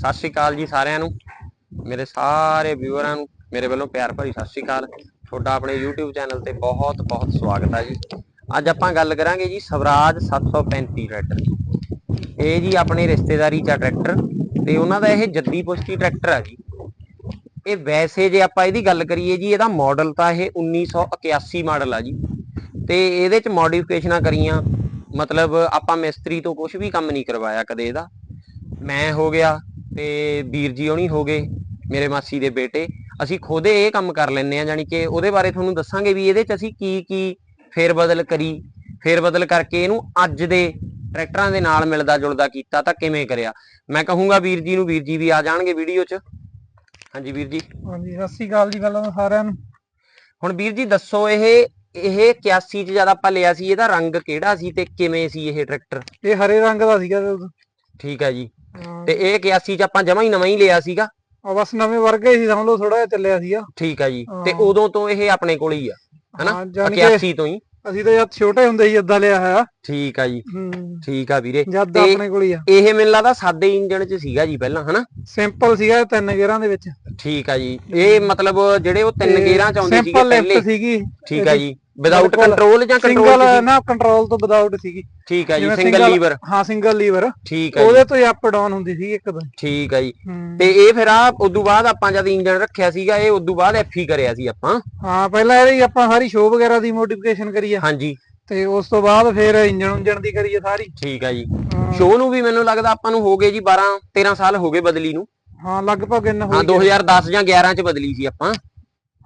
ਸਤਿ ਸ਼੍ਰੀ ਅਕਾਲ ਜੀ ਸਾਰਿਆਂ ਨੂੰ। ਮੇਰੇ ਸਾਰੇ ਵਿਊਅਰਾਂ ਨੂੰ ਮੇਰੇ ਵੱਲੋਂ ਪਿਆਰ ਭਰੀ ਸਤਿ ਸ਼੍ਰੀ ਅਕਾਲ। ਤੁਹਾਡਾ ਆਪਣੇ YouTube ਚੈਨਲ ਤੇ ਬਹੁਤ ਬਹੁਤ ਸਵਾਗਤ ਹੈ ਜੀ। ਅੱਜ ਆਪਾਂ ਗੱਲ ਕਰਾਂਗੇ ਜੀ ਸਵਰਾਜ 735 ਟਰੈਕਟਰ ਦੀ। ਇਹ ਜੀ ਆਪਣੇ ਰਿਸ਼ਤੇਦਾਰੀ ਚ ਆ ਟਰੈਕਟਰ ਤੇ ਉਹਨਾਂ ਦਾ ਇਹ ਜੱਦੀ ਪੁਸ਼ਤੀ ਟਰੈਕਟਰ ਆ ਜੀ। ਇਹ ਵੈਸੇ ਜੇ ਆਪਾਂ ਇਹਦੀ ਗੱਲ ਕਰੀਏ ਜੀ, ਇਹਦਾ ਮਾਡਲ ਤਾਂ ਇਹ 1981 ਮਾਡਲ ਆ ਜੀ। ਤੇ ਇਹਦੇ ਚ ਮੋਡੀਫਿਕੇਸ਼ਨਾਂ ਕਰੀਆਂ, ਮਤਲਬ ਆਪਾਂ ਮਿਸਤਰੀ ਤੋਂ ਕੁਝ ਵੀ ਕੰਮ ਨਹੀਂ ਕਰਵਾਇਆ ਕਦੇ ਇਹਦਾ। ਮੈਂ ਹੋ ਗਿਆ ਤੇ ਵੀਰ ਜੀ ਹੋਣੀ ਹੋ ਗਏ ਮੇਰੇ ਮਾਸੀ ਦੇ ਬੇਟੇ। ਅਸੀਂ ਖੁਦ ਇਹ ਕੰਮ ਕਰ ਲੈਂਦੇ ਆ ਜਾਨੀ ਕਿ ਉਹਦੇ ਬਾਰੇ ਤੁਹਾਨੂੰ ਦੱਸਾਂਗੇ ਵੀ ਇਹਦੇ ਚ ਅਸੀਂ ਕੀ ਕੀ ਫੇਰ ਬਦਲ ਕਰੀ। ਫੇਰ ਬਦਲ ਕਰਕੇ ਇਹਨੂੰ ਅੱਜ ਦੇ ਟਰੈਕਟਰਾਂ ਦੇ ਨਾਲ ਮਿਲਦਾ ਜੁਲਦਾ ਕੀਤਾ ਤਾਂ ਕਿਵੇਂ ਕਰਿਆ। ਮੈਂ ਕਹੂੰਗਾ ਵੀਰ ਜੀ ਨੂੰ ਵੀਰ ਜੀ ਵੀ ਆ ਜਾਣਗੇ ਵੀਡੀਓ 'ਚ। ਹਾਂਜੀ ਵੀਰ ਜੀ। ਹਾਂਜੀ ਸਤਿ ਸ੍ਰੀ ਅਕਾਲ ਜੀ ਤਾਂ ਸਾਰਿਆਂ ਨੂੰ। ਹੁਣ ਵੀਰ ਜੀ ਦੱਸੋ ਇਹ ਇਹ 81 ਚ ਜਦ ਆਪਾਂ ਲਿਆ ਸੀ ਇਹਦਾ ਰੰਗ ਕਿਹੜਾ ਸੀ ਤੇ ਕਿਵੇਂ ਸੀ ਇਹ ਟਰੈਕਟਰ? ਇਹ ਹਰੇ ਰੰਗ ਦਾ ਸੀਗਾ। ਠੀਕ ਹੈ ਜੀ। ਤੇ ਇਹ 81 ਚ ਆਪਾਂ ਜਮਾ ਹੀ ਨਵਾਂ ਹੀ ਲਿਆ ਸੀਗਾ। ਉਹ ਬਸ ਨਵੇਂ ਵਰਗੇ ਸੀ ਸਮਝ ਲਓ ਥੋੜਾ ਜਿਹਾ ਚੱਲਿਆ ਸੀਗਾ। ਠੀਕ ਹੈ ਜੀ। ਤੇ। ਉਦੋਂ ਤੋਂ ਇਹ ਆਪਣੇ ਕੋਲ ਹੀ ਆ ਹਨਾ? ਹਾਂ, ਜਾਣੀ ਕਿ 81 ਤੋਂ ਹੀ। ਅਸੀਂ ਤਾਂ ਜਦ ਛੋਟੇ ਹੁੰਦੇ ਸੀ ਏਦਾਂ ਲਿਆ ਹੋਇਆ। ਠੀਕ ਆ ਜੀ। ਠੀਕ ਆ ਵੀਰੇ। ਜਦ ਆਪਣੇ ਕੋਲ ਹੀ ਆ। ਇਹ ਮੈਨੂੰ ਲੱਗਦਾ ਸਾਦੇ ਇੰਜਣ ਚ ਸੀਗਾ ਜੀ ਪਹਿਲਾਂ ਹਨਾ? ਸਿੰਪਲ ਸੀਗਾ ਤਿੰਨ ਗੇਅਰਾਂ ਦੇ ਵਿੱਚ। ਠੀਕ ਆ ਜੀ। ਇਹ ਮਤਲਬ ਜਿਹੜੇ ਉਹ ਤਿੰਨ ਗੇਅਰਾਂ ਚ ਆਉਂਦੇ ਸੀਗੇ ਸਿੰਪਲ ਪਹਿਲੇ। ਲਿਫਟ ਸੀਗੀ। ਠੀਕ ਆ ਜੀ। ਵਿਦਆਊਟ। ਕੰਟਰੋਲ ਜਾਂ ਸਿੰਗਲ ਕੰਟਰੋਲ ਨਾ ਕੰਟਰੋਲ ਤੋਂ ਵਿਦਆਊਟ ਸੀਗੀ। ਠੀਕ ਆ ਜੀ ਸਿੰਗਲ ਲੀਵਰ ਹਾਂ ਸਿੰਗਲ ਲੀਵਰ ਠੀਕ ਜੀ ਉਹਦੇ ਤੋਂ ਹੀ ਅਪ ਡਾਊਨ ਹੁੰਦੀ ਸੀ ਇੱਕ ਦਿਨ ਠੀਕ ਆ ਜੀ। ਹੂੰ। ਤੇ ਇਹ ਫਿਰ ਆ ਉਦੋਂ ਬਾਅਦ ਆਪਾਂ ਜਦ ਇੰਜਣ ਰੱਖਿਆ ਸੀਗਾ ਇਹ ਉਦੋਂ ਬਾਅਦ ਐਫ ਹੀ ਕਰਿਆ ਸੀ ਆਪਾਂ। ਹਾਂ ਪਹਿਲਾਂ ਇਹਦੀ ਆਪਾਂ ਸਾਰੀ ਸ਼ੋਅ ਵਗੈਰਾ ਦੀ ਮੋਡੀਫਿਕੇਸ਼ਨ ਕਰੀ ਆ। ਹਾਂਜੀ। ਤੇ ਉਸ ਤੋਂ ਬਾਅਦ ਫਿਰ ਇੰਜਣ ਉਂਜਣ ਦੀ ਕਰੀ ਆ ਸਾਰੀ। ਠੀਕ ਆ ਜੀ। ਹਾਂ, ਸ਼ੋਅ ਨੂੰ ਵੀ ਮੈਨੂੰ ਲੱਗਦਾ ਆਪਾਂ ਨੂੰ ਹੋ ਗਏ ਜੀ 12 13 ਸਾਲ ਹੋ ਗਏ ਬਦਲੀ ਨੂੰ। ਹਾਂ ਲਗਭਗ ਇੰਨਾ ਹੋ ਹਾਂ ਗਿਆ। 2010 ਜਾਂ 11 ਚ ਬਦਲੀ ਸੀ ਆਪਾਂ।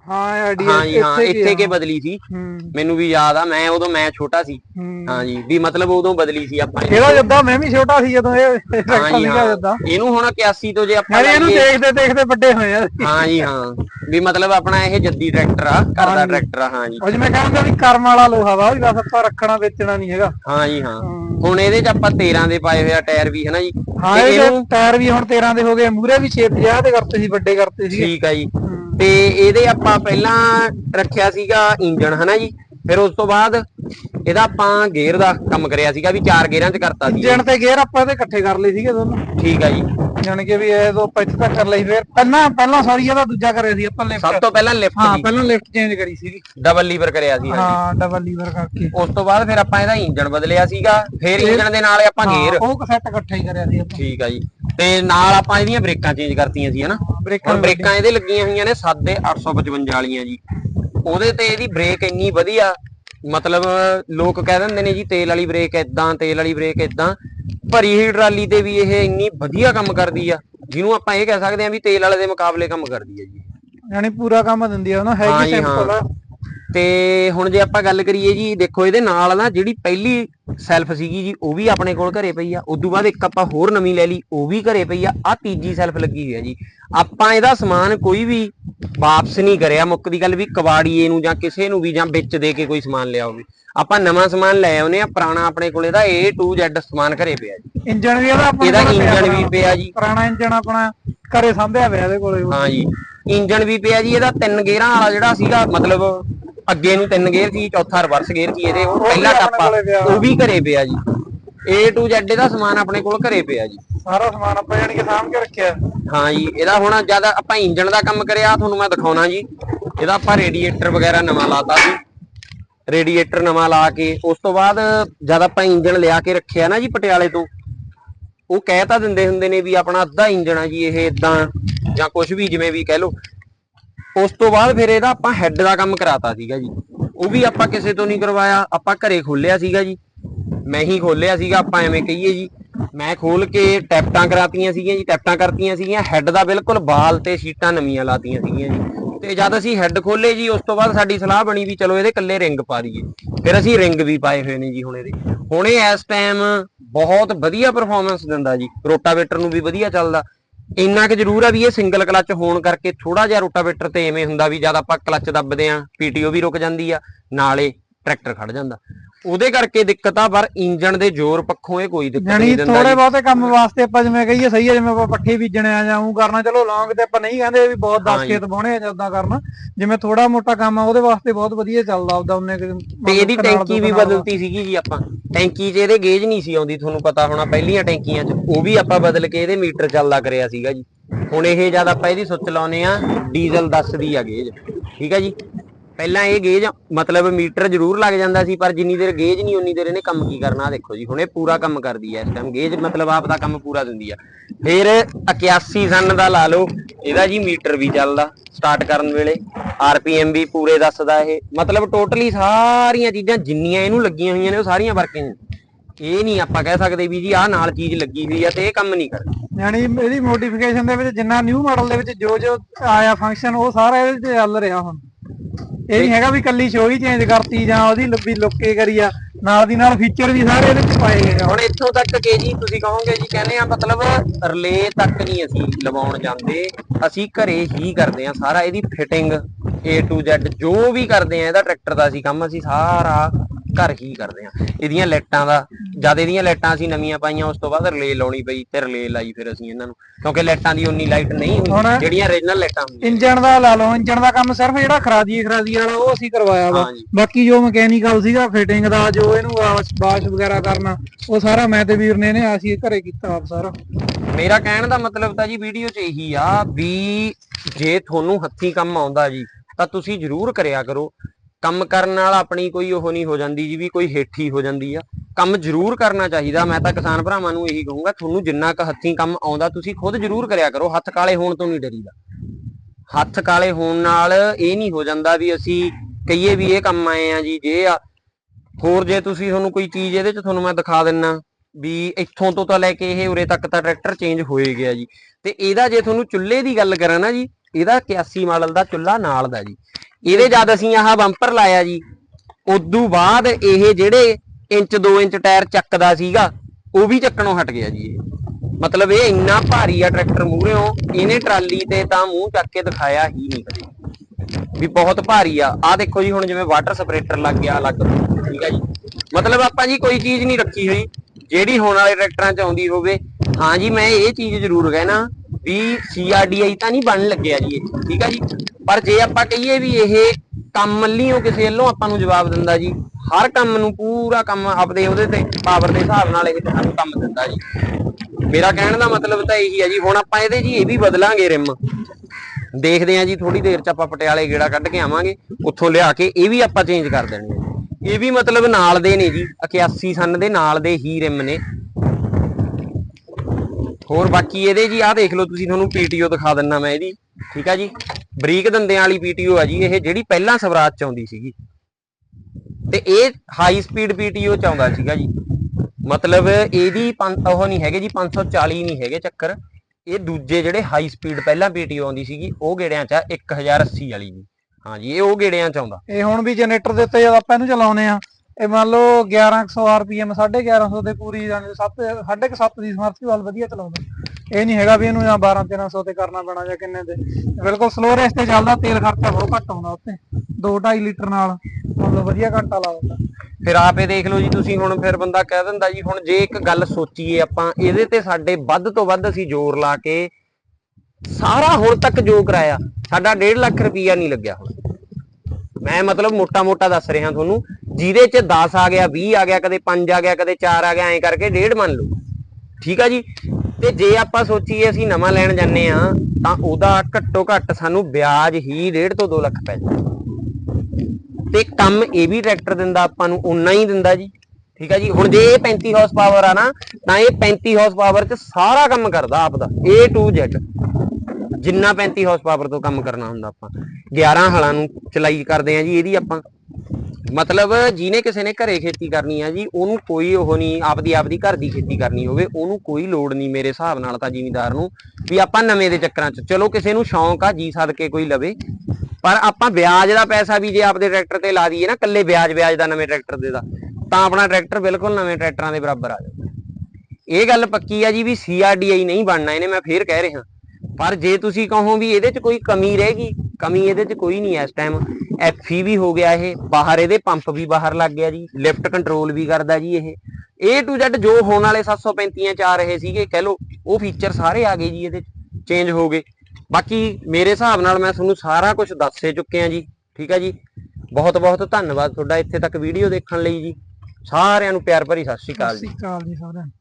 ਹਾਂ ਆਈਡੀਆ ਹਾਂ ਜੀ ਹਾਂ ਇੱਥੇ ਕੇ ਬਦਲੀ ਸੀ। ਮੈਨੂੰ ਵੀ ਯਾਦ ਆ ਮੈਂ ਉਦੋਂ ਮੈਂ ਛੋਟਾ ਸੀ। ਹੂੰ। ਹਾਂ ਜੀ ਵੀ ਮਤਲਬ ਉਦੋਂ ਬਦਲੀ ਸੀ ਆਪਾਂ ਇਹ। ਇਹਦਾ ਜੱਦਾ ਮੈਂ ਵੀ ਛੋਟਾ ਸੀ ਜਦੋਂ ਇਹ ਟਰੈਕਟਰ ਹਾਂ ਜੱਦਾ। ਇਹਨੂੰ ਹੁਣ 81 ਤੋਂ ਜੇ ਆਪਾਂ ਇਹਨੂੰ ਦੇਖਦੇ ਦੇਖਦੇ ਵੱਡੇ ਹੋਏ ਆ। ਹਾਂ ਜੀ ਹਾਂ। ਵੀ ਮਤਲਬ ਆਪਣਾ ਇਹ ਜੱਦੀ ਟਰੈਕਟਰ ਆ ਘਰ ਦਾ ਹਾਂਜੀ। ਟਰੈਕਟਰ ਆ ਹਾਂ ਜੀ। ਉਹ ਜਿਵੇਂ ਕਹਿੰਦਾ ਵੀ ਕਰਮ ਵਾਲਾ ਲੋਹਾ ਵਾ ਵੀ ਬਸ ਆਪਾਂ ਰੱਖਣਾ ਵੇਚਣਾ ਨਹੀਂ ਹੈਗਾ। ਹਾਂ ਜੀ ਹਾਂ। ਹੁਣ ਇਹਦੇ ਚ ਆਪਾਂ 13 ਦੇ ਪਾਏ ਹੋਇਆ ਟਾਇਰ ਵੀ ਹਨਾ ਜੀ। ਹਾਂ ਤੇ ਇਹਦੇ ਟਾਇਰ ਵੀ ਹੁਣ 13 ਦੇ ਹੋ ਗਏ ਮੂਰੇ ਵੀ 6 50 ਦੇ ਕਰਤੇ ਸੀ ਵੱਡੇ ਕਰਤੇ ਸੀ ਠੀਕ ਆ ਜੀ। ਤੇ ਇਹਦੇ ਆਪਾਂ ਪਹਿਲਾਂ ਰੱਖਿਆ ਸੀਗਾ ਇੰਜਣ ਹਨਾ ਜੀ? ਫਿਰ ਉਸ ਤੋਂ ਬਾਅਦ ਇਹਦਾ ਆਪਾਂ ਗੇਅਰ ਦਾ ਕੰਮ ਕਰਿਆ ਸੀਗਾ ਵੀ ਚਾਰ ਗੇਅਰਾਂ ਚ ਕਰਤਾ ਸੀ। ਇੰਜਣ ਤੇ ਗੇਅਰ ਆਪਾਂ ਇਹਦੇ ਇਕੱਠੇ ਕਰ ਲਏ ਸੀਗੇ ਦੋਨੋਂ। ਠੀਕ ਆ ਜੀ। ਜਾਣੀ ਕਿ ਵੀ ਇਹ ਤੋਂ ਆਪਾਂ ਇੱਥੇ ਤੱਕ ਕਰ ਲਈ ਫਿਰ। ਪਹਿਲਾਂ ਪਹਿਲਾਂ ਸੌਰੀ ਇਹਦਾ ਦੂਜਾ ਕਰਿਆ ਸੀ ਆਪਾਂ ਸਭ ਲਿਫਟ ਤੋਂ ਪਹਿਲਾਂ ਲਿਫਟ ਹਾਂ ਪਹਿਲਾਂ ਲਿਫਟ ਚੇਂਜ ਕਰੀ ਸੀਗੀ। ਡਬਲ ਲੀਵਰ ਕਰਿਆ ਸੀ ਹਾਂਜੀ ਹਾਂ ਡਬਲ ਲੀਵਰ ਕਰਕੇ। ਉਸ ਤੋਂ ਬਾਅਦ ਫਿਰ ਆਪਾਂ ਇਹਦਾ ਇੰਜਣ ਬਦਲਿਆ ਸੀਗਾ। ਫਿਰ ਇੰਜਣ ਦੇ ਨਾਲ ਆਪਾਂ ਗੇਅਰ ਉਹ ਕਸੈਟ ਇਕੱਠਾ ਹੀ ਕਰਿਆ ਸੀ ਆਪਾਂ। ਠੀਕ ਆ ਜੀ। ਤੇ ਨਾਲ ਆਪਾਂ ਇਹਦੀਆਂ ਬ੍ਰੇਕਾਂ ਚੇਂਜ ਕਰਤੀਆਂ ਸੀ ਹਨਾ? ਬ੍ਰੇਕਾਂ ਹੁਣ ਬ੍ਰੇਕਾਂ ਇਹਦੇ ਲੱਗੀਆਂ ਹੋਈਆਂ ਨੇ 7 ਦੇ 855 ਵਾਲੀਆਂ ਜੀ। ਉਹਦੇ ਤੇ ਇਹਦੀ ਬ੍ਰੇਕ ਇੰਨੀ ਵਧੀਆ ਮਤਲਬ ਲੋਕ ਕਹਿ ਦਿੰਦੇ ਨੇ ਜੀ ਤੇਲ ਵਾਲੀ ਬ੍ਰੇਕ ਇਦਾਂ ਤੇਲ ਵਾਲੀ ਬ੍ਰੇਕ ਇਦਾਂ ਭਰੀ ਹੋਈ ਟਰਾਲੀ ਤੇ ਵੀ ਇਹ ਇੰਨੀ ਵਧੀਆ ਕੰਮ ਕਰਦੀ ਆ ਜਿਹਨੂੰ ਆਪਾਂ ਇਹ ਕਹਿ ਸਕਦੇ ਆ ਵੀ ਤੇਲ ਵਾਲੇ ਦੇ ਮੁਕਾਬਲੇ ਕੰਮ ਕਰਦੀ ਆ ਜੀ। ਯਾਨੀ ਪੂਰਾ ਕੰਮ ਦਿੰਦੀ ਆ ਨਾ ਹਾਂ ਹੈਗੀ ਹਾਂ। ਸਿੰਪਲ ਆ। ਤੇ ਹੁਣ ਜੇ ਆਪਾਂ ਗੱਲ ਕਰੀਏ ਜੀ ਦੇਖੋ ਇਹਦੇ ਨਾਲ ਨਾ ਜਿਹੜੀ ਪਹਿਲੀ ਸੈਲਫ ਸੀਗੀ ਜੀ ਉਹ ਵੀ ਆਪਣੇ ਕੋਲ ਘਰੇ ਪਈ ਆ। ਉਦੋਂ ਬਾਅਦ ਇੱਕ ਆਪਾਂ ਹੋਰ ਨਵੀਂ ਲੈ ਲਈ ਉਹ ਵੀ ਘਰੇ ਪਈ ਆ। ਆ ਤੀਜੀ ਸੈਲਫ ਲੱਗੀ ਹੋਈ ਆ ਜੀ। ਆਪਾਂ ਇਹਦਾ ਸਮਾਨ ਕੋਈ ਵੀ ਵਾਪਸ ਨਹੀਂ ਕਰਿਆ। ਮੁੱਕ ਦੀ ਗੱਲ ਵੀ ਕਬਾੜੀਏ ਨੂੰ ਜਾਂ ਕਿਸੇ ਨੂੰ ਵੀ ਜਾਂ ਵਿੱਚ ਦੇ ਕੇ ਕੋਈ ਸਮਾਨ ਲਿਆ ਹੋਵੇ ਆਪਾਂ ਨਵਾਂ ਸਮਾਨ ਲੈ ਆਉਨੇ ਆ ਪੁਰਾਣਾ ਆਪਣੇ ਕੋਲ ਇਹਦਾ A to Z ਸਮਾਨ ਘਰੇ ਪਿਆ ਜੀ। ਇੰਜਣ ਵੀ ਇਹਦਾ ਆਪਣੇ ਇਹਦਾ ਇੰਜਣ ਵੀ। ਪਿਆ ਜੀ। ਪੁਰਾਣਾ ਇੰਜਣ ਆਪਣਾ ਘਰੇ ਸਾਂਭਿਆ ਪਿਆ ਇਹਦੇ ਕੋਲੇ। ਹਾਂ ਜੀ। ਇੰਜਨ ਵੀ ਪਿਆ ਜੀ ਇਹਦਾ ਤਿੰਨ ਗੇਅਰਾਂ ਵਾਲਾ ਜਿਹੜਾ ਸੀਗਾ ਮਤਲਬ ਅੱਗੇ ਨੂੰ ਤਿੰਨ ਗੇਅਰ ਸੀ ਚੌਥਾ ਰਿਵਰਸ ਗੇਅਰ ਸੀ ਇਹਦੇ ਉਹ ਪਹਿਲਾ ਟਾਪਾ। ਉਹ ਵੀ ਘਰੇ ਪਿਆ ਜੀ। A to Z ਇਹਦਾ ਸਮਾਨ ਆਪਣੇ ਕੋਲ ਘਰੇ ਪਿਆ ਜੀ। ਸਾਰਾ ਸਮਾਨ ਆਪਾਂ ਜਾਨੀ ਕਿ ਸਾਂਭ ਕੇ ਰੱਖਿਆ। ਹਾਂ ਜੀ ਇਹਦਾ ਹੁਣ ਜਦ ਆਪਾਂ ਇੰਜਨ ਦਾ ਕੰਮ ਕਰਿਆ ਤੁਹਾਨੂੰ ਮੈਂ ਦਿਖਾਉਣਾ ਜੀ। ਇਹਦਾ ਆਪਾਂ ਰੇਡੀਏਟਰ ਵਗੈਰਾ ਨਵਾਂ ਲਾਤਾ ਸੀ ਰੇਡੀਏਟਰ ਨਵਾਂ ਲਾ ਕੇ ਉਸ ਤੋਂ ਬਾਅਦ ਜਦ ਆਪਾਂ ਇੰਜਨ ਲਿਆ ਕੇ ਰੱਖਿਆ ਨਾ ਜੀ ਪਟਿਆਲੇ ਤੋਂ ਉਹ ਕਹਿ ਤਾਂ ਦਿੰਦੇ ਹੁੰਦੇ ਨੇ ਵੀ ਆਪਣਾ ਅੱਧਾ ਇੰਜਨ ਆ ਜੀ ਇਹ ਇਦਾਂ ਜਾਂ ਕੁਝ ਵੀ ਜਿਵੇਂ ਵੀ ਕਹਿ ਲਓ। ਉਸ ਤੋਂ ਬਾਅਦ ਫਿਰ ਇਹਦਾ ਆਪਾਂ ਹੈੱਡ ਦਾ ਕੰਮ ਕਰਾਤਾ ਸੀਗਾ ਜੀ। ਉਹ ਵੀ ਆਪਾਂ ਕਿਸੇ ਤੋਂ ਨਹੀਂ ਕਰਵਾਇਆ, ਆਪਾਂ ਘਰੇ ਖੋਲਿਆ ਸੀਗਾ ਜੀ। ਮੈਂ ਹੀ ਖੋਲਿਆ ਸੀਗਾ, ਆਪਾਂ ਐਵੇਂ ਕਹੀਏ ਜੀ। ਮੈਂ ਖੋਲ ਕੇ ਟੈਪਟਾਂ ਕਰਾਤੀਆਂ ਸੀਗੀਆਂ ਜੀ, ਟੈਪਟਾਂ ਕਰਤੀਆਂ ਸੀਗੀਆਂ ਹੈੱਡ ਦਾ ਬਿਲਕੁਲ ਬਾਲ ਤੇ ਸ਼ੀਟਾਂ ਨਵੀਆਂ ਲਾਤੀਆਂ ਸੀਗੀਆਂ ਜੀ। ਤੇ ਜਦ ਅਸੀਂ ਹੈੱਡ ਖੋਲੇ ਜੀ, ਉਸ ਤੋਂ ਬਾਅਦ ਸਾਡੀ ਸਲਾਹ ਬਣੀ ਵੀ ਚਲੋ ਇਹਦੇ ਕੱਲੇ ਰਿੰਗ ਪਾ ਦਈਏ। ਫਿਰ ਅਸੀਂ ਰਿੰਗ ਵੀ ਪਾਏ ਹੋਏ ਨੇ ਜੀ ਹੁਣ ਇਹਦੇ। ਹੁਣ ਇਹ ਇਸ ਟਾਈਮ ਬਹੁਤ ਵਧੀਆ ਪਰਫਾਰਮੈਂਸ ਦਿੰਦਾ ਜੀ। ਰੋਟਾਵੇਟਰ ਨੂੰ ਵੀ ਵਧੀਆ ਚੱਲਦਾ। ਇੰਨਾ ਕਿ ਜ਼ਰੂਰ ਆ ਵੀ ਇਹ ਸਿੰਗਲ ਕਲੱਚ ਹੋਣ ਕਰਕੇ ਥੋੜਾ ਜਿਹਾ ਰੋਟਾਵੇਟਰ ਤੇ ਐਵੇਂ ਹੁੰਦਾ ਵੀ ਜਦ ਆਪਾਂ ਕਲੱਚ ਦੱਬਦੇ ਆਂ ਪੀਟੀਓ ਵੀ ਰੁਕ ਜਾਂਦੀ ਆ, ਨਾਲੇ ਟਰੈਕਟਰ ਖੜ ਜਾਂਦਾ। ਉਹਦੇ ਕਰਕੇ ਦਿੱਕਤ ਆ ਪਰ ਇੰਜਣ ਦੇ ਜ਼ੋਰ ਪੱਖੋਂ ਇਹ ਕੋਈ ਦਿੱਕਤ ਨਹੀਂ ਦਿੰਦਾ ਥੋੜੇ। ਬਹੁਤੇ ਕੰਮ ਵਾਸਤੇ ਆਪਾਂ ਜਿਵੇਂ ਕਹੀਏ ਸਹੀ ਹੈ ਜਿਵੇਂ ਆਪਾਂ ਪੱਠੇ ਬੀਜਣੇ ਆ ਜਾਂ ਉਹ ਕਰਨਾ ਚਲੋ ਲੌਂਗ ਤੇ ਆਪਾਂ ਨਹੀਂ ਕਹਿੰਦੇ ਵੀ ਬਹੁਤ 10 ਹਾਂ ਜੀ। ਖੇਤ ਵਾਹੁਣੇ ਆ ਜਾਂ ਕਰਨਾ। ਜਿਵੇਂ ਥੋੜਾ ਮੋਟਾ ਕੰਮ ਆ ਉਹਦੇ ਵਾਸਤੇ ਬਹੁਤ ਵਧੀਆ ਚੱਲਦਾ ਉਹਦਾ ਉਹਨੇ ਕੁ ਤੇ ਇਹਦੀ ਟੈਂਕੀ ਵੀ ਬਦਲਤੀ ਸੀਗੀ ਜੀ ਆਪਾਂ। ਟੈਂਕੀ 'ਚ ਇਹਦੇ ਗੇਜ ਨਹੀਂ ਸੀ ਆਉਂਦੀ ਤੁਹਾਨੂੰ ਪਤਾ ਹੋਣਾ ਪਹਿਲੀਆਂ ਟੈਂਕੀਆਂ 'ਚ। ਉਹ ਵੀ ਆਪਾਂ ਬਦਲ ਕੇ ਇਹਦੇ ਮੀਟਰ ਚੱਲਦਾ ਕਰਿਆ ਸੀਗਾ ਜੀ। ਹੁਣ ਇਹ ਜਦ ਆਪਾਂ ਇਹਦੀ ਸੁੱਚ ਲਾਉਨੇ ਆ ਡੀਜ਼ਲ ਦੱਸਦੀ ਆ ਗੇਜ। ਠੀਕ ਆ ਜੀ? ਪਹਿਲਾਂ ਇਹ ਗੇਜ ਮਤਲਬ ਮੀਟਰ ਜ਼ਰੂਰ ਲੱਗ ਜਾਂਦਾ ਸੀ, ਪਰ ਜਿੰਨੀ ਦੇਰ ਗੇਜ ਨਹੀਂ, ਉਨੀ ਦੇਰ ਇਹਨੇ ਕੰਮ ਕੀ ਕਰਨਾ, ਆਹ ਦੇਖੋ ਜੀ, ਹੁਣ ਇਹ ਪੂਰਾ ਕੰਮ ਕਰਦੀ ਹੈ ਇਸ ਟਾਈਮ ਗੇਜ ਮਤਲਬ ਆਪ ਦਾ ਕੰਮ ਪੂਰਾ ਦਿੰਦੀ ਆ। ਫਿਰ 81 ਸਨ ਦਾ ਲਾ ਲਓ, ਇਹਦਾ ਜੀ ਮੀਟਰ ਵੀ ਚੱਲਦਾ ਸਟਾਰਟ ਕਰਨ ਵੇਲੇ। ਆਰਪੀਐਮ ਵੀ ਪੂਰੇ ਦੱਸਦਾ ਇਹ। ਮਤਲਬ ਟੋਟਲੀ ਸਾਰੀਆਂ ਚੀਜ਼ਾਂ ਜਿੰਨੀਆਂ ਇਹਨੂੰ ਲੱਗੀਆਂ ਹੋਈਆਂ ਨੇ, ਉਹ ਸਾਰੀਆਂ ਵਰਕਿੰਗ ਇਹ ਨਹੀਂ ਆਪਾਂ ਕਹਿ ਸਕਦੇ ਵੀ ਜੀ ਆਹ ਨਾਲ ਚੀਜ਼ ਲੱਗੀ ਹੋਈ ਆ ਤੇ ਇਹ ਕੰਮ ਨਹੀਂ ਕਰਦੀ। ਯਾਨੀ ਇਹਦੀ ਮੋਡੀਫਿਕੇਸ਼ਨ ਦੇ ਵਿੱਚ ਜਿੰਨਾ ਨਿਊ ਮਾਡਲ ਦੇ ਵਿੱਚ ਜੋ ਜੋ ਆਇਆ ਫੰਕਸ਼ਨ ਉਹ ਸਾਰਾ ਇਹਦੇ 'ਚ ਚੱਲ ਰਿਹਾ ਹੁਣ। ਇਹ ਨਹੀਂ ਹੈਗਾ ਵੀ ਕੱਲੀ ਸ਼ੋ ਹੀ ਚੇਂਜ ਕਰਤੀ ਜਾਂ ਉਹਦੀ ਲੱਭੀ ਲੁੱਕੇ ਕਰੀ ਆ। ਨਾਲ ਦੀ ਨਾਲ ਫੀਚਰ ਵੀ ਸਾਰੇ ਇਹਦੇ 'ਚ ਪਾਏ ਗਏ ਆ। ਹੁਣ ਇੱਥੋਂ ਤੱਕ ਕਿ ਜੀ ਤੁਸੀਂ ਕਹੋਗੇ ਜੀ, ਕਹਿੰਦੇ ਆ ਮਤਲਬ ਰਲੇ ਤੱਕ ਨਹੀਂ ਅਸੀਂ ਲਵਾਉਣ ਜਾਂਦੇ। ਅਸੀਂ ਘਰੇ ਹੀ ਕਰਦੇ ਆ ਸਾਰਾ, ਇਹਦੀ ਫਿਟਿੰਗ A to Z ਜੋ ਵੀ ਕਰਦੇ ਆ, ਇਹਦਾ ਟਰੈਕਟਰ ਦਾ ਅਸੀਂ ਕੰਮ ਅਸੀਂ ਸਾਰਾ ਘਰ ਹੀ ਕਰਦੇ ਆ? ਇਹਦੀਆਂ ਲਾਈਟਾਂ ਦਾ ਜਦ ਇਹਦੀਆਂ ਲਾਈਟਾਂ ਅਸੀਂ ਨਵੀਆਂ ਪਾਈਆਂ ਉਸ ਤੋਂ ਬਾਅਦ ਰਿਲੇ ਲਾਉਣੀ ਪਈ ਤੇ ਰਿਲੇ ਲਾਈ ਫਿਰ ਅਸੀਂ ਇਹਨਾਂ ਨੂੰ। ਕਿਉਂਕਿ ਲਾਈਟਾਂ ਦੀ ਉਨੀ ਲਾਈਟ ਨਹੀਂ ਹੁੰਦੀ ਜਿਹੜੀਆਂ origignal ਲਾਈਟਾਂ ਹੁੰਦੀਆਂ। ਇੰਜਣ ਦਾ ਲਾ ਲਓ ਇੰਜਣ ਦਾ ਕੰਮ ਸਿਰਫ ਜਿਹੜਾ ਖਰਾਦੀ ਖਰਾਦੀ ਵਾਲਾ ਉਹ ਅਸੀਂ ਕਰਵਾਇਆ ਵਾ। ਬਾਕੀ ਜੋ ਮਕੈਨੀਕਲ ਸੀਗਾ ਫਿਟਿੰਗ ਦਾ ਜੋ ਇਹਨੂੰ ਵਾਸ਼ ਵਾਸ਼ ਵਗੈਰਾ ਕਰਨਾ ਉਹ ਸਾਰਾ ਮੈਂ ਤੇ ਵੀਰ ਨੇ ਨੇ ਅਸੀਂ ਘਰੇ ਕੀਤਾ ਆਪ ਸਾਰਾ। ਮੇਰਾ ਕਹਿਣ ਦਾ ਮਤਲਬ ਤਾਂ ਜੀ ਵੀਡੀਓ 'ਚ ਇਹੀ ਆ ਵੀ ਜੇ ਤੁਹਾਨੂੰ ਹੱਥੀਂ ਕੰਮ ਆਉਂਦਾ ਜੀ ਤਾਂ ਤੁਸੀਂ ਜ਼ਰੂਰ ਕਰਿਆ ਕਰੋ। ਕੰਮ ਕਰਨ ਨਾਲ ਆਪਣੀ ਕੋਈ ਉਹ ਨਹੀਂ ਹੋ ਜਾਂਦੀ ਜੀ, ਵੀ ਕੋਈ ਹੇਠੀ ਹੋ ਜਾਂਦੀ ਆ। ਕੰਮ ਜ਼ਰੂਰ ਕਰਨਾ ਚਾਹੀਦਾ, ਮੈਂ ਤਾਂ ਕਿਸਾਨ ਭਰਾਵਾਂ ਨੂੰ ਇਹੀ ਕਹੂੰਗਾ, ਤੁਹਾਨੂੰ ਜਿੰਨਾ ਕੁ ਹੱਥੀਂ ਕੰਮ ਆਉਂਦਾ, ਤੁਸੀਂ ਖੁਦ ਜ਼ਰੂਰ ਕਰਿਆ ਕਰੋ, ਹੱਥ ਕਾਲੇ ਹੋਣ ਤੋਂ ਨਹੀਂ ਡਰੀਦਾ। ਹੱਥ ਕਾਲੇ ਹੋਣ ਨਾਲ ਇਹ ਨਹੀਂ ਹੋ ਜਾਂਦਾ ਵੀ ਅਸੀਂ ਕਹੀਏ ਵੀ ਇਹ ਕੰਮ ਆਏ ਆ ਜੀ, ਜੇ ਆ, ਹੋਰ ਜੇ ਤੁਸੀਂ ਤੁਹਾਨੂੰ ਕੋਈ ਚੀਜ਼ ਇਹਦੇ 'ਚ ਤੁਹਾਨੂੰ ਮੈਂ ਦਿਖਾ ਦਿੰਨਾ ਵੀ ਇੱਥੋਂ ਤੋਂ ਤਾਂ ਲੈ ਕੇ ਇਹ ਉਰੇ ਤੱਕ ਤਾਂ ਟਰੈਕਟਰ ਚੇਂਜ ਹੋਏ ਗਿਆ ਜੀ। ਤੇ ਇਹਦਾ ਜੇ ਤੁਹਾਨੂੰ ਚੁੱਲ੍ਹੇ ਦੀ ਗੱਲ ਕਰਾਂ ਨਾ ਜੀ, ਇਹਦਾ 81 ਮਾਡਲ ਦਾ ਚੁੱਲ੍ਹਾ ਨਾਲ ਦਾ ਜੀ। ਇਹਦੇ ਜਦ ਅਸੀਂ ਆਹ ਬੰਪਰ ਲਾਇਆ ਜੀ, ਉਦੋਂ ਬਾਅਦ ਇਹ ਜਿਹੜੇ ਇੰਚ 2 ਇੰਚ ਟਾਇਰ ਚੱਕਦਾ ਸੀਗਾ, ਉਹ ਵੀ ਚੱਕਣੋਂ ਹਟ ਗਿਆ ਜੀ ਇਹ। ਮਤਲਬ ਇਹ ਇੰਨਾ ਭਾਰੀ ਆ ਟਰੈਕਟਰ ਮੂਹਰੇੋਂ, ਇਹਨੇ ਟਰਾਲੀ ਤੇ ਤਾਂ ਮੂੰਹ ਚੱਕ ਕੇ ਦਿਖਾਇਆ ਹੀ ਨਹੀਂ ਕਦੇ। ਵੀ ਬਹੁਤ ਭਾਰੀ ਆ। ਆ ਦੇਖੋ ਜੀ, ਹੁਣ ਜਿਵੇਂ ਵਾਟਰ ਸਪਰੇਟਰ ਲੱਗ ਗਿਆ, ਅਲੱਗ। ਠੀਕ ਆ ਜੀ। ਮਤਲਬ ਆਪਾਂ ਜੀ ਕੋਈ ਚੀਜ਼ ਨਹੀਂ ਰੱਖੀ ਹੋਈ। ਜਿਹੜੀ ਹੋਣ ਵਾਲੇ ਟਰੈਕਟਰਾਂ ਚ ਆਉਂਦੀ ਹੋਵੇ। ਹਾਂ ਜੀ, ਮੈਂ ਇਹ ਚੀਜ਼ ਜ਼ਰੂਰ ਕਹਿਣਾ ਵੀ CRDI ਤਾਂ ਨਹੀਂ ਬਣ ਲੱਗਿਆ ਜੀ ਇਹ, ਠੀਕ ਆ ਜੀ? ਪਰ ਜੇ ਆਪਾਂ ਕਹੀਏ ਵੀ ਇਹ ਕੰਮ ਮੱਲੀਓ ਕਿਸੇ ਵੱਲੋਂ ਆਪਾਂ ਨੂੰ ਜਵਾਬ ਦਿੰਦਾ ਜੀ, ਹਰ ਕੰਮ ਨੂੰ ਪੂਰਾ ਕੰਮ ਆਪਦੇ ਉਹਦੇ ਤੇ ਪਾਵਰ ਦੇ ਹਿਸਾਬ ਨਾਲ ਇਹ ਸਾਨੂੰ ਕੰਮ ਦਿੰਦਾ ਜੀ। ਮੇਰਾ ਕਹਿਣ ਦਾ ਮਤਲਬ ਤਾਂ ਇਹੀ ਹੈ ਜੀ, ਹੁਣ ਆਪਾਂ ਇਹਦੇ ਜੀ ਇਹ ਵੀ ਬਦਲਾਂਗੇ ਰਿਮ। ਦੇਖਦੇ ਆਂ ਜੀ ਥੋੜੀ ਦੇਰ ਚ ਆਪਾਂ ਪਟਿਆਲੇ ਗੇੜਾ ਕੱਢ ਕੇ ਆਵਾਂਗੇ, ਉੱਥੋਂ ਲਿਆ ਕੇ ਇਹ ਵੀ ਆਪਾਂ ਚੇਂਜ ਕਰ ਦੇਣੇ ਆ। ਇਹ ਵੀ ਮਤਲਬ ਨਾਲ ਦੇ ਨੇ ਜੀ 81 ਸਨ ਦੇ ਨਾਲ ਦੇ ਹੀ ਰਿਮ ਨੇ। ਹੋਰ ਬਾਕੀ ਇਹਦੇ ਜੀ, ਆਹ ਦੇਖ ਲਓ ਤੁਸੀਂ, ਤੁਹਾਨੂੰ ਪੀਟੀਓ ਦਿਖਾ ਦਿੰਨਾ ਮੈਂ ਇਹਦੀ। ਠੀਕ ਆ ਜੀ? ਬਰੀਕ ਦੰਦਿਆਂ ਵਾਲੀ ਪੀਟੀਓ ਆ ਜੀ, ਇਹ ਜਿਹੜੀ ਪਹਿਲਾਂ ਸਵਰਾਜ ਚ ਆਉਂਦੀ ਸੀਗੀ। ਤੇ ਇਹ ਹਾਈ ਸਪੀਡ ਪੀਟੀਓ ਚ ਆਉਂਦਾ ਸੀਗਾ ਜੀ। ਮਤਲਬ ਇਹਦੀ ਪੰਜ, ਉਹ ਨਹੀਂ ਹੈਗੇ ਜੀ 540 ਨਹੀਂ ਹੈਗੇ ਚੱਕਰ। ਇਹ ਦੂਜੇ ਜਿਹੜੇ ਹਾਈ ਸਪੀਡ ਪਹਿਲਾਂ ਪੀਟੀਓ ਆਉਂਦੀ ਸੀਗੀ, ਉਹ ਗੇੜਿਆਂ ਚ ਆ 1080 ਵਾਲੀ ਜੀ। ਹਾਂ ਜੀ, ਇਹ ਉਹ ਗੇੜਿਆਂ ਚ ਆਉਂਦਾ। ਇਹ ਹੁਣ ਵੀ ਜਨਰੇਟਰ ਦੇ ਉੱਤੇ ਜਦ ਆਪਾਂ ਇਹਨੂੰ ਚਲਾਉਨੇ ਆ ਇਹ ਮੰਨ ਲਓ 1100 ਆਰਪੀਐਮ 1150 ਦੇ ਪੂਰੀ ਜਾਂਦੇ 7 7.5 ਦੀ ਸਮਰਥੀਵਾਲ ਵਧੀਆ ਚਲਾਉਂਦਾ। ਇਹ ਨਹੀਂ ਹੈਗਾ ਵੀ ਇਹਨੂੰ ਜਾਂ 12 1300 ਤੇ ਕਰਨਾ ਪੈਣਾ ਜਾਂ ਕਿੰਨੇ ਦੇ। ਬਿਲਕੁਲ ਸਲੋ ਰੇਸ ਤੇ ਚੱਲਦਾ, ਤੇਲ ਖਰਚਾ ਬਹੁਤ ਘੱਟ ਆਉਂਦਾ ਉੱਤੇ 2.5 ਲੀਟਰ ਨਾਲ ਮਤਲਬ ਵਧੀਆ ਘੰਟਾ ਲਾ ਦਿੰਦਾ। ਫਿਰ ਆਪੇ ਦੇਖ ਲਓ ਜੀ, ਤੁਸੀਂ ਹੁਣ ਫਿਰ ਬੰਦਾ ਕਹਿ ਦਿੰਦਾ ਜੀ, ਹੁਣ ਜੇ ਇੱਕ ਗੱਲ ਸੋਚੀਏ ਆਪਾਂ, ਇਹਦੇ ਤੇ ਸਾਡੇ ਵੱਧ ਤੋਂ ਵੱਧ ਅਸੀਂ ਜ਼ੋਰ ਲਾ ਕੇ ਸਾਰਾ ਹੁਣ ਤੱਕ ਜੋ ਕਰਾਇਆ, ਸਾਡਾ 1.5 ਲੱਖ ਰੁਪਈਆ ਨਹੀਂ ਲੱਗਿਆ ਹੁਣ। ਮੈਂ ਮਤਲਬ ਮੋਟਾ-ਮੋਟਾ ਦੱਸ ਰਿਹਾ ਤੁਹਾਨੂੰ ਜਿਹਦੇ ਚ 10 ਆ ਗਿਆ 20 ਆ ਗਿਆ, ਕਦੇ 5 ਆ ਗਿਆ, ਕਦੇ 4 ਆ ਗਿਆ, ਐਂ ਕਰਕੇ ਡੇਢ ਮੰਨ ਲਓ। ਠੀਕ ਆ ਜੀ? ਤੇ ਜੇ ਆਪਾਂ ਸੋਚੀਏ ਅਸੀਂ ਨਵਾਂ ਲੈਣ ਜਾਂਦੇ ਆ, ਤਾਂ ਉਹਦਾ ਘੱਟੋ ਘੱਟ ਸਾਨੂੰ ਵਿਆਜ ਹੀ ਡੇਢ ਤੋਂ 2 ਲੱਖ ਪੈ ਜਾਂਦਾ। ਤੇ ਕੰਮ ਇਹ ਵੀ ਟਰੈਕਟਰ ਦਿੰਦਾ, ਆਪਾਂ ਨੂੰ ਉਨਾ ਹੀ ਦਿੰਦਾ ਜੀ। ਠੀਕ ਆ ਜੀ? ਹੁਣ ਜੇ ਇਹ 35 ਹਾਰਸ ਪਾਵਰ ਆ ਨਾ, ਤਾਂ ਇਹ 35 ਹਾਰਸ ਪਾਵਰ ਚ ਸਾਰਾ ਕੰਮ ਕਰਦਾ ਆਪਦਾ, A to Z ਜਿੰਨਾ 35 ਹਾਰਸ ਪਾਵਰ ਤੋਂ ਕੰਮ ਕਰਨਾ ਹੁੰਦਾ ਆਪਾਂ। 11 ਹਲਾਂ ਨੂੰ ਚਲਾਈ ਕਰਦੇ ਆ ਜੀ, ਇਹਦੀ ਆਪਾਂ। ਮਤਲਬ ਜਿਹਨੇ ਕਿਸੇ ਨੇ ਘਰੇ ਖੇਤੀ ਕਰਨੀ ਆ ਜੀ, ਉਹਨੂੰ ਕੋਈ ਉਹ ਨਹੀਂ, ਆਪਦੀ ਆਪਦੀ ਘਰ ਦੀ ਖੇਤੀ ਕਰਨੀ ਹੋਵੇ, ਉਹਨੂੰ ਕੋਈ ਲੋੜ ਨਹੀਂ ਮੇਰੇ ਹਿਸਾਬ ਨਾਲ ਤਾਂ ਜ਼ਿਮੀਂਦਾਰ ਨੂੰ, ਵੀ ਆਪਾਂ ਨਵੇਂ ਦੇ ਚੱਕਰਾਂ 'ਚ, ਚਲੋ ਕਿਸੇ ਨੂੰ ਸ਼ੌਂਕ ਆ, ਜੀ ਸਦਕੇ ਕੋਈ ਲਵੇ, ਪਰ ਆਪਾਂ ਵਿਆਜ ਦਾ ਪੈਸਾ ਵੀ ਜੇ ਆਪਦੇ ਟਰੈਕਟਰ ਤੇ ਲਾ ਦਈਏ ਨਾ ਕੱਲੇ ਵਿਆਜ ਵਿਆਜ ਦਾ ਨਵੇਂ ਟਰੈਕਟਰ ਦੇ ਦਾ, ਤਾਂ ਆਪਣਾ ਟਰੈਕਟਰ ਬਿਲਕੁਲ ਨਵੇਂ ਟਰੈਕਟਰਾਂ ਦੇ ਬਰਾਬਰ ਆ ਜਾਊਗਾ ਇਹ ਗੱਲ ਪੱਕੀ ਆ ਜੀ ਵੀ CRDI ਨਹੀਂ ਬਣਨਾ, ਇਹਨੇ ਮੈਂ ਫੇਰ ਕਹਿ ਰਿਹਾ। ਪਰ ਜੇ ਤੁਸੀਂ ਕਹੋ ਵੀ ਇਹਦੇ 'ਚ ਕੋਈ ਕਮੀ ਰਹਿ ਗਈ, ਕਮੀ ਇਹਦੇ 'ਚ ਕੋਈ ਨਹੀਂ ਇਸ ਟਾਈਮ ਐਫਈ ਵੀ ਹੋ ਗਿਆ ਇਹ, ਬਾਹਰ ਇਹਦੇ ਪੰਪ ਵੀ ਬਾਹਰ ਲੱਗ ਗਿਆ ਜੀ ਲਿਫਟ ਕੰਟਰੋਲ ਵੀ ਕਰਦਾ ਜੀ ਇਹ। A to Z ਜੋ ਹੋਣ ਵਾਲੇ 735 ਚ ਆ ਰਹੇ ਸੀਗੇ, ਕਹਿ ਲੋ ਉਹ ਫੀਚਰ ਸਾਰੇ ਆ ਗਏ ਜੀ ਇਹਦੇ ਚੇਂਜ ਹੋ ਗਏ। ਬਾਕੀ ਮੇਰੇ ਹਿਸਾਬ ਨਾਲ ਮੈਂ ਤੁਹਾਨੂੰ ਸਾਰਾ ਕੁਝ ਦੱਸੇ ਚੁੱਕਿਆ ਜੀ, ਠੀਕ ਹੈ ਜੀ? ਬਹੁਤ ਬਹੁਤ ਧੰਨਵਾਦ ਤੁਹਾਡਾ ਇੱਥੇ ਤੱਕ ਵੀਡੀਓ ਦੇਖਣ ਲਈ ਜੀ। ਸਾਰਿਆਂ ਨੂੰ ਪਿਆਰ ਭਰੀ ਸਤਿ ਸ਼੍ਰੀ ਅਕਾਲ ਜੀ। ਸਤਿ ਸ਼੍ਰੀ ਅਕਾਲ ਜੀ ਸਾਰਿਆਂ ਨੂੰ।